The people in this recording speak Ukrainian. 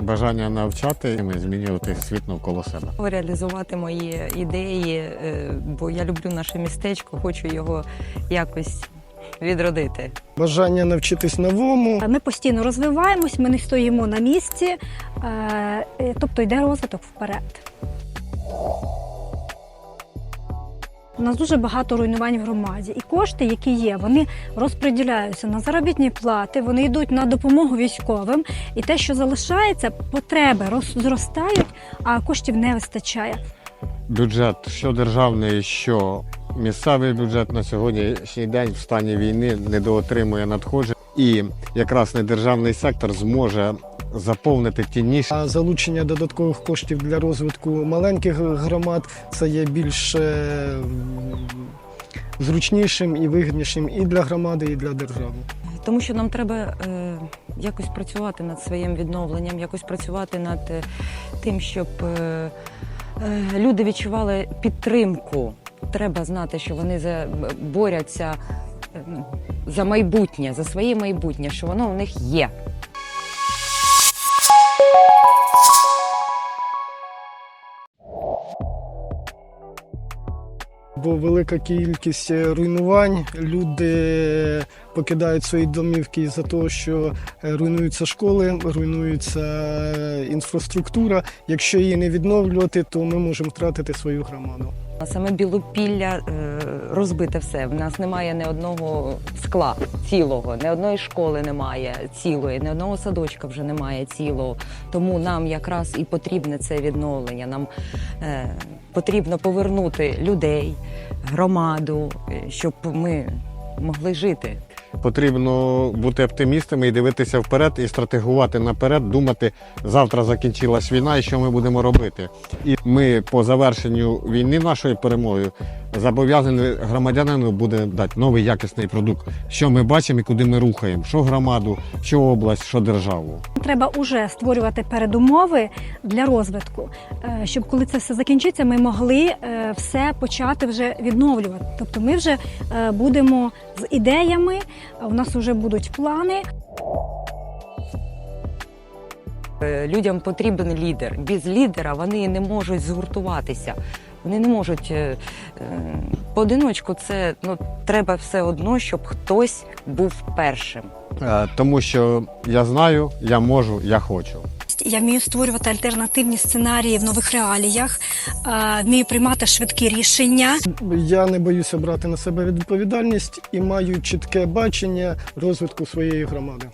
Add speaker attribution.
Speaker 1: Бажання навчати і змінювати світ навколо себе.
Speaker 2: Реалізувати мої ідеї, е, бо я люблю наше містечко, хочу його якось відродити.
Speaker 3: Бажання навчитись новому.
Speaker 4: Ми постійно розвиваємось, ми не стоїмо на місці, е, е, тобто йде розвиток вперед. У нас дуже багато руйнувань в громаді, і кошти, які є, вони розподіляються на заробітні плати, вони йдуть на допомогу військовим, і те, що залишається, потреби роз- зростають, а коштів не вистачає.
Speaker 1: Бюджет, що державний, що місцевий бюджет на сьогоднішній день в стані війни недоотримує надходжень, і якраз недержавний сектор зможе заповнити ті ніші.
Speaker 3: А залучення додаткових коштів для розвитку маленьких громад це є більш е, зручнішим і вигіднішим і для громади, і для держави.
Speaker 2: Тому що нам треба е, якось працювати над своїм відновленням, якось працювати над е, тим, щоб е, е, люди відчували підтримку. Треба знати, що вони за, борються е, за майбутнє, за своє майбутнє, що воно у них є.
Speaker 3: Бо велика кількість руйнувань, люди покидають свої домівки із-за того, що е, руйнуються школи, руйнується е, інфраструктура. Якщо її не відновлювати, то ми можемо втратити свою громаду.
Speaker 2: Саме білопілля е, розбите все. В нас немає ні одного скла цілого, ні одної школи немає цілої, ні одного садочка вже немає цілого. Тому нам якраз і потрібне це відновлення. Нам е, потрібно повернути людей, громаду, е, щоб ми могли жити.
Speaker 1: Потрібно бути оптимістами і дивитися вперед, і стратегувати наперед, думати, завтра закінчилась війна і що ми будемо робити. І ми по завершенню війни нашою перемогою зобов'язані громадянину буде дати новий якісний продукт, що ми бачимо і куди ми рухаємо, що громаду, що область, що державу.
Speaker 4: Треба уже створювати передумови для розвитку, е, щоб коли це все закінчиться, ми могли е, все почати вже відновлювати. Тобто ми вже е, будемо з ідеями, а у нас вже будуть плани.
Speaker 2: Людям потрібен лідер. Без лідера вони не можуть згуртуватися. Вони не можуть е, е, поодиночку. Це ну треба все одно, щоб хтось був першим.
Speaker 1: Е, Тому що я знаю, я можу, я хочу.
Speaker 4: Я вмію створювати альтернативні сценарії в нових реаліях, вмію приймати швидкі рішення.
Speaker 3: Я не боюся брати на себе відповідальність і маю чітке бачення розвитку своєї громади.